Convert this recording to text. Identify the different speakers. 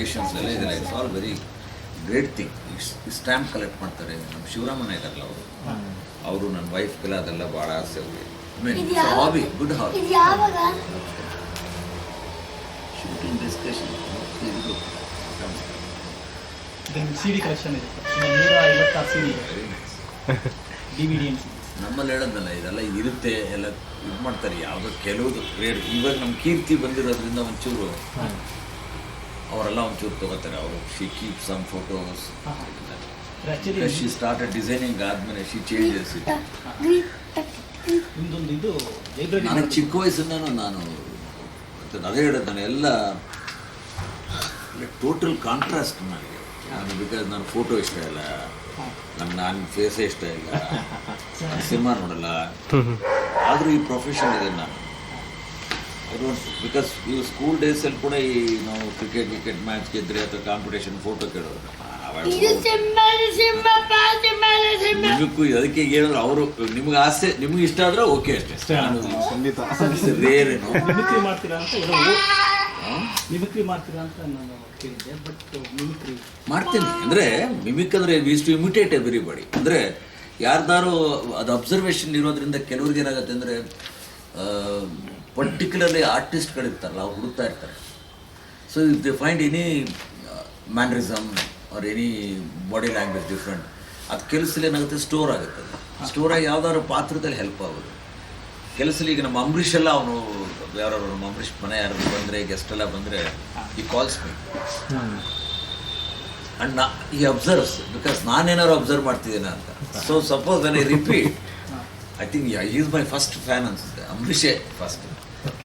Speaker 1: Patience ಎಲ್ಲ ಇದೆಲ್ಲ it's all very great thing stamp collect ಮಾಡ್ತಾರೆ. ನಮ್ಮ ಶಿವರಾಮಣ್ಣ ಇದಾರಲ್ಲ ಅವರು. ಅವರು ನನ್ನ ವೈಫ್ ವೈಫ್ಗೆಲ್ಲ ಅದೆಲ್ಲ ಭಾಳ ಆಸೆ ಅವ್ರಿಗೆ. Hobby good hobby shooting discussion ಇದು
Speaker 2: ಸಿ ಡಿ ಕಲೆಕ್ಷನ್ ಇದೆ.
Speaker 1: ನಮ್ಮಲ್ಲಿ ಹೇಳೋದಲ್ಲ ಇದೆಲ್ಲ ಇರುತ್ತೆ ಎಲ್ಲ ಇದು ಮಾಡ್ತಾರೆ. ಯಾವುದೋ ಕೆಲವುದು ಗ್ರೇಡ್ ಇವಾಗ ನಮ್ಮ ಕೀರ್ತಿ ಬಂದಿರೋದ್ರಿಂದ ಒಂಚೂರು ಅವರೆಲ್ಲ ಒಂಚೂರು ತಗೋತಾರೆ ಅವರು. She keep some photos she start designing ಆದಮೇಲೆ ಶಿ ಚೇಂಜಸ್
Speaker 2: ನಿಮ್ದೊಂದು ಇದು
Speaker 1: ನನಗೆ ಚಿಕ್ಕ ವಯಸ್ಸಿಂದನೂ ನಾನು ಮತ್ತೆ ಅದೇ ಹೇಳೋದು ನಾನು ಎಲ್ಲ ಟೋಟಲ್ ಕಾಂಟ್ರಾಸ್ಟ್ ನನಗೆ. ನಾನು ಬಿಕಾಸ್ ನಾನು ಫೋಟೋ ಇಷ್ಟ ಇಲ್ಲ. ನನ್ನ ನಾನು ಫೇಸೇ ಇಷ್ಟ ಇಲ್ಲ. ಸಿನಿಮಾ ನೋಡಲ್ಲ. ಆದರೂ ಈ ಪ್ರೊಫೆಷನ್ ಇದೆ ನಾನು. ಐ ಡೋಂಟ್ ಬಿಕಾಸ್ ಇವು ಸ್ಕೂಲ್ ಡೇಸಲ್ಲಿ ಕೂಡ ಈ ನಾವು ಕ್ರಿಕೆಟ್ ಕ್ರಿಕೆಟ್ ಮ್ಯಾಚ್ ಗೆದ್ರೆ ಅಥವಾ ಕಾಂಪಿಟೇಷನ್ ಫೋಟೋ ಕೇಳೋರು. ನಿಮಗೂ ಅದಕ್ಕೆ ಹೇಳಿದ್ರು. ಅವರು ನಿಮ್ಗೆ ಆಸೆ ನಿಮ್ಗೆ ಇಷ್ಟ ಆದ್ರೆ ಓಕೆ ಅಷ್ಟೇ. ನಾನು
Speaker 3: ಖಂಡಿತ.
Speaker 1: ರೇರ್
Speaker 2: ಮಿಮಿಕ್ರಿ ಮಾಡ್ತೀರಾ ಅಂತ ಮಿಮಿಕ್ರಿ ಮಾಡ್ತೀರಾ ಅಂತ ನಾನು ಕೇಳಿದ್ದೆ. ಬಟ್ ಮಿಮಿಕ್ರಿ
Speaker 1: ಮಾಡ್ತೀನಿ. ಅಂದರೆ ಮಿಮಿಕ್ ಅಂದರೆ ವೀಸ್ ಟು ಇಮಿಟೇಟ್ ಎವ್ರಿಬಡಿ ಅಂದರೆ ಯಾರ್ದಾರು ಅದು ಅಬ್ಸರ್ವೇಷನ್ ಇರೋದ್ರಿಂದ ಕೆಲವ್ರಿಗೆ ಏನಾಗುತ್ತೆ ಅಂದರೆ ಪರ್ಟಿಕ್ಯುಲರ್ಲಿ ಆರ್ಟಿಸ್ಟ್ಗಳಿರ್ತಾರಲ್ಲ ಅವ್ರು ಹುಡುಕ್ತಾ ಇರ್ತಾರೆ. So if they find any mannerism or any body language different ಅದು ಕೆಲಸದಲ್ಲಿ ಏನಾಗುತ್ತೆ ಸ್ಟೋರ್ ಆಗುತ್ತೆ. ಸ್ಟೋರ್ ಆಗಿ ಯಾವ್ದಾದ್ರು ಪಾತ್ರದಲ್ಲಿ ಹೆಲ್ಪ್ ಆಗೋದು. ಕೆಲಸದಲ್ಲಿ ಈಗ ನಮ್ಮ ಅಂಬರೀಷ್ ಎಲ್ಲ ಅವನು ಯಾರು ನಮ್ಮ ಅಂಬರೀಷ್ ಮನೆ ಯಾರು ಬಂದರೆ ಗೆಸ್ಟ್ ಎಲ್ಲ ಬಂದರೆ ಈ ಕಾಲ್ಸ್ ಮೀ ಅಂಡ್ ನಾ ಈ ಅಬ್ಸರ್ವ್ಸ್ ಬಿಕಾಸ್ ನಾನೇನಾದ್ರು ಅಬ್ಸರ್ವ್ ಮಾಡ್ತಿದ್ದೇನೆ ಅಂತ. So suppose I repeat I think is my first fan ಅನ್ಸುತ್ತೆ. ಅಂಬರೀಷೇ ಫಸ್ಟ್